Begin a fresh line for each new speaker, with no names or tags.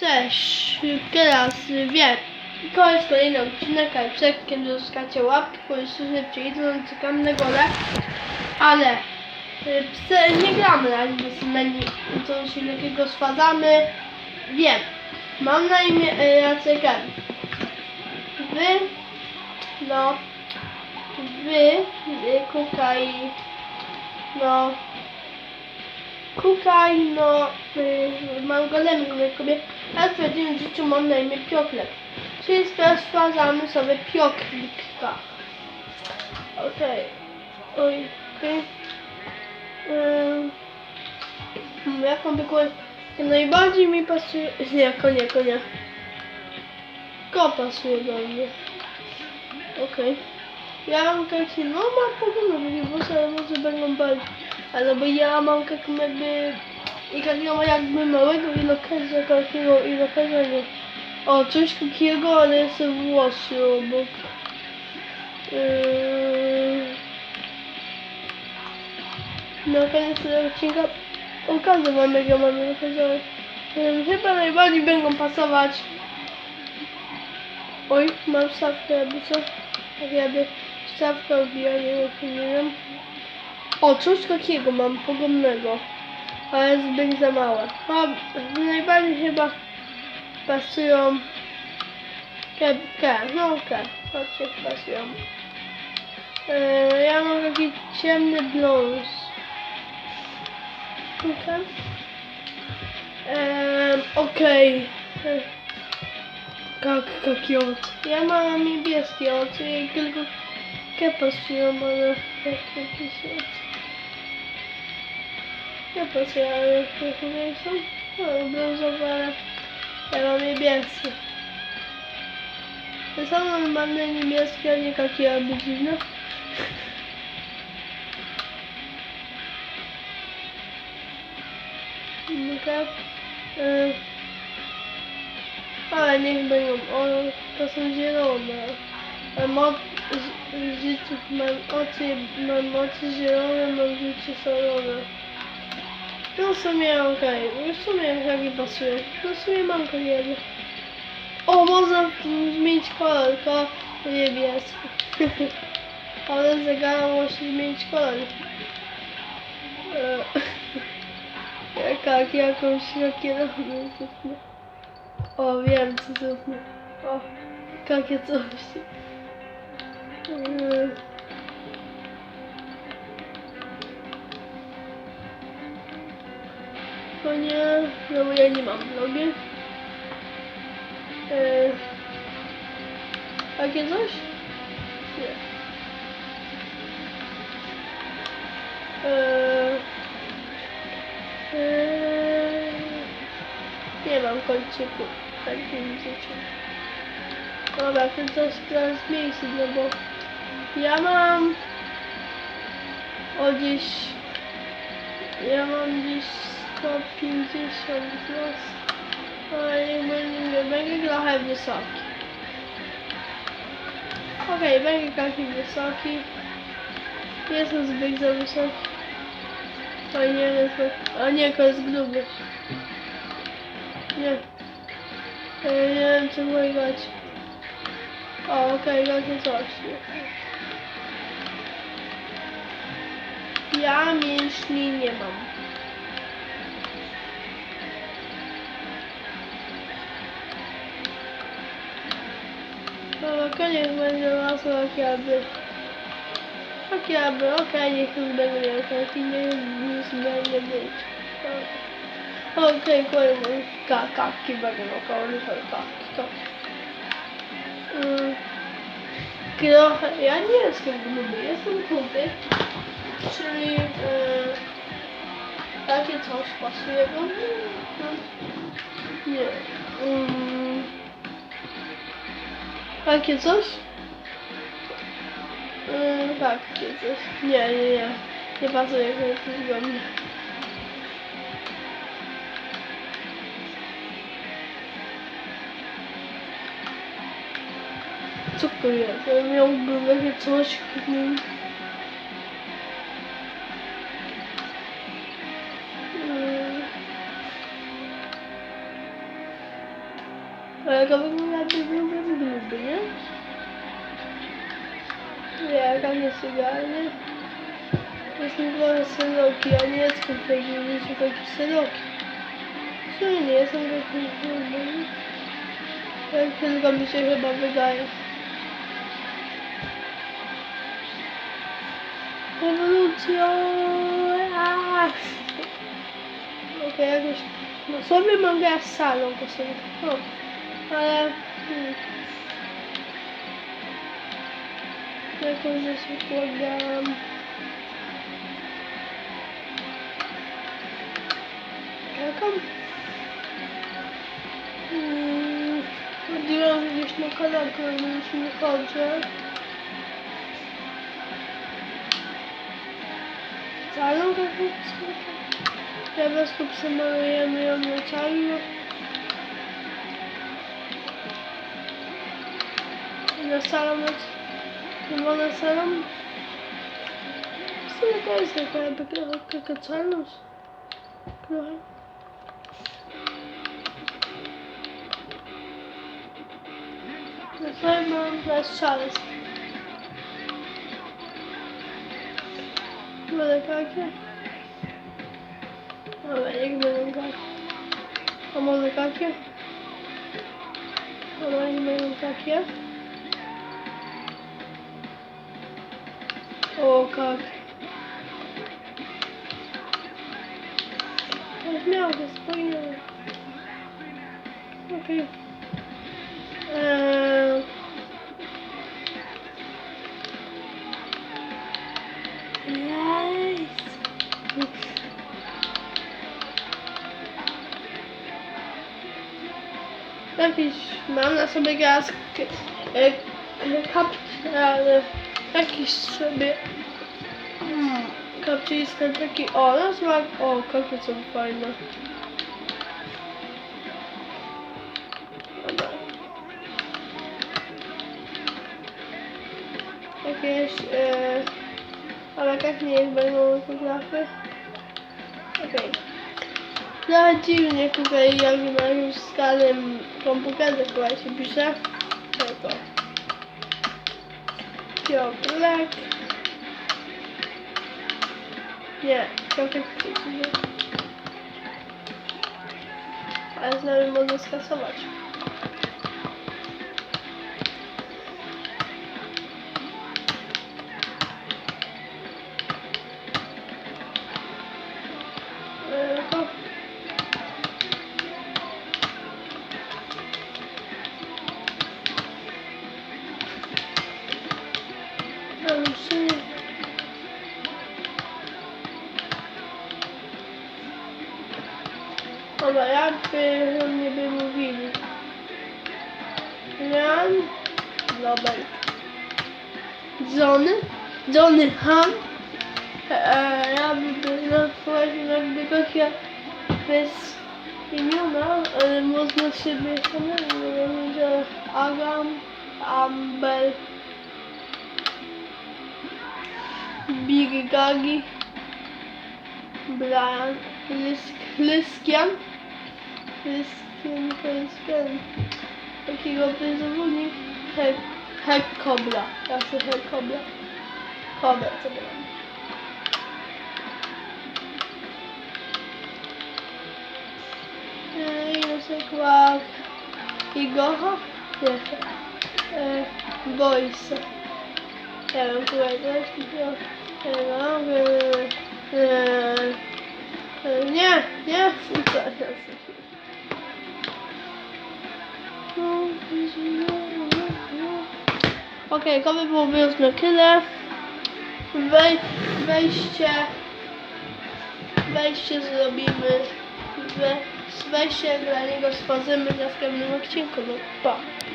Cześć, teraz wiem. To jest kolejny odcinek, ale przed kiedy zyskacie łapki, policzymy przyjdą, czekam na gole. Ale y, psy nie gramy na bez menu, coś takiego stwarzamy. Wiem, mam na imię y, Jacek. Wy, no, wy, y, kukaj, no, Kukaj, no, y, mam golemik na kubie, a w prawdziwym życiu mam na imię Pioklek. Czyli teraz sprawdzamy sobie Pioklika. Okej. Oj, okej. Ym, hmm, jaką by. Najbardziej mi pasuje... Nie, konie, konie. Ko pasuje do mnie. Okej. Ja mam takie, no mam poglądy, bo sobie może będą bardziej. Ale bo ja mam taką jakby... I takiego jakby małego ilokaza, takiego nie. O, coś takiego, ale jest włosy obok. Yy... Na koniec tego odcinka okażę wam, jak ja mam ilokaza. Yy, Chyba najbardziej będą pasować. Oj, mam stawkę, jakby co? Tak jakby stawkę odbijania, jak nie wiem. O, coś takiego mam pogomnego, ale jest zbyt za małe. A najbardziej chyba pasują ke, ke no ke, chodźcie, pasują. E, ja mam taki ciemny blond. Okej. Ehm, Okej. E, Jak, jaki owoc? Ja mam niebieski i tylko ke pasują, ale jak jakiś owoc. Ja pasuję, ale jakie nie są? No, brązowe, ale ja mam niebieskie. To są normalne niebieskie, a nie takie aby dziwne. Okay. Y ale niech będą, o, to są zielone. Mam mam oczy, mam oczy zielone, mam życie szalone. No w sumie okej, okay. w sumie jak mi pasuje. No w sumie mam karierę. O, można zmienić kolor, to niebieski. Ale zegara musi zmienić kolor. E, Jak, jak jakąś rakierę zróbmy. O, wiem co zróbmy. O, takie coś. E, To nie, no bo ja nie mam vlogi. E, takie coś? Nie. E, e, nie mam kolczyku w takim życiu. Dobra, to coś teraz miejsce, no bo ja mam o dziś ja mam dziś 150 plus. Ale nie będzie, będzie trochę wysoki. Okej, będzie taki wysoki. Jestem zbyt za wysoki. O nie, jest, o nie, to jest gruby. Nie. E, nie wiem, co mogę grać. O, okej, okay, takie coś. Ja mięśni nie mam. No, koniec będzie lasu akiaby. Akiaby, okej, niech już miał taki, nie nic będzie być. Okej, koniec, kakaki będą około, kakaki, kakaki. Trochę, ja nie jestem gruby, jestem gruby, czyli e, takie coś pasuje do mnie. Takie coś? Mm, tak, takie coś. Nie, nie, nie. Nie pasuje to do mnie. Co to jest? Ja Nie, jak nie jest idealny. Jest chyba seroki, a nie jest kompletnie nie są taki seroki. Co nie jestem taki gruby. Tak tylko mi się chyba wydaje. Ewolucja! Się kładam... Jaką? Hmm... Chodziłam gdzieś na kanapę, ale już nie chodzę. Salą jakąś Teraz tu przemalujemy ją na czarno. Na salą, na czerwona salą. W sumie to jest taka jakby trochę taka czarność. Trochę. Na sobie mam teraz szales. Będę takie. Dobra, niech będą takie. A może Oh Gott. Oh no, das Spoiler. Okay. Äh. Nice. Darf ich machen, das er mir Gas äh, kappt? Jakiś sobie mm, kapciński taki, o, no smak, o, kapcie są fajne. Dobra. Jakieś, e, ale jak nie jest, będą fotografy. Okej. Nawet dziwnie tutaj jak na jakimś starym komputerze chyba się pisze. Tylko. Piotrek. Nie, Piotrek nie. Ale znamy można skasować. Się... Dobra, jakby mnie by mówili. Jan Nobel. Johnny? Johnny Han? E, ja bym nazwać jakby takie bez imiona, ale można siebie że Agam, Amber, Big Gagi, Brian, Lysk, Lyskian, Lyskian to jest ten, takiego zawodnik, Hek, Hek Kobra, ja chcę Hek Kobra, Kobra, co mam. I na przykład Igocha, nie, e, Boysa. Ja wiem, tutaj też takiego, tego, e, e, nie, nie, super, Okej, okay, to by byłoby już na tyle. Wej, wejście, wejście zrobimy, we, wejście dla niego stworzymy w następnym odcinku. No, pa.